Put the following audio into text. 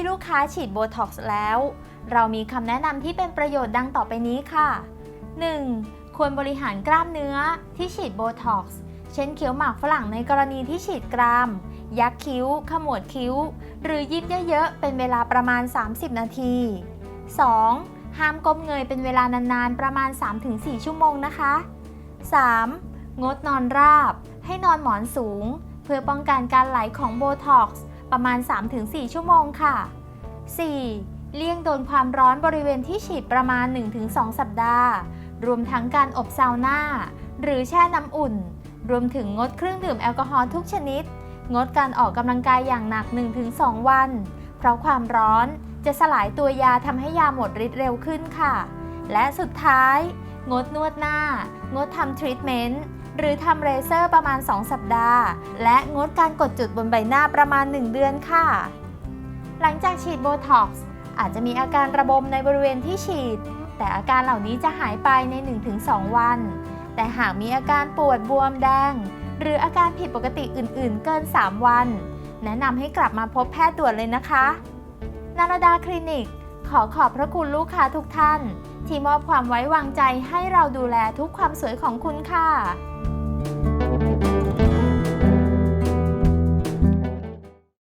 ที่ลูกค้าฉีดโบท็อกซ์แล้ว เรามีคำแนะนำที่เป็นประโยชน์ดังต่อไปนี้ค่ะ 1. ควรบริหารกล้ามเนื้อที่ฉีดโบท็อกซ์ เช่นเคี้ยวหมากฝรั่งในกรณีที่ฉีดกราม ยักคิ้ว ขมวดคิ้ว หรือยิ้มเยอะๆ เป็นเวลาประมาณ 30 นาที 2. ห้ามก้มเงยเป็นเวลานานๆ ประมาณ 3-4 ชั่วโมงนะคะ 3. งดนอนราบ ให้นอนหมอนสูง เพื่อป้องกันการไหลของโบท็อกซ์ประมาณ 3-4 ชั่วโมงค่ะ 4. เลี่ยงโดนความร้อนบริเวณที่ฉีดประมาณ 1-2 สัปดาห์ รวมทั้งการอบซาวน่า หรือแช่น้ำอุ่น รวมถึงงดเครื่องดื่มแอลกอฮอล์ทุกชนิด งดการออกกำลังกายอย่างหนัก 1-2 วัน เพราะความร้อนจะสลายตัวยาทำให้ยาหมดฤทธิ์เร็วขึ้นค่ะ และสุดท้าย งดนวดหน้า งดทำทรีทเมนต์หรือทำเรเซอร์ประมาณ 2 สัปดาห์ และงดการกดจุดบนใบหน้าประมาณ 1 เดือนค่ะ หลังจากฉีดโบท็อกซ์อาจจะมีอาการระบมในบริเวณที่ฉีด แต่อาการเหล่านี้จะหายไปใน 1-2 วัน แต่หากมีอาการปวดบวมแดง หรืออาการผิดปกติอื่น ๆ เกิน 3 วัน แนะนำให้กลับมาพบแพทย์ด่วนเลยนะคะ นารดาคลินิก ขอขอบพระคุณลูกค้าทุกท่าน ที่มอบความไว้วางใจให้เราดูแลทุกความสวยของคุณค่ะ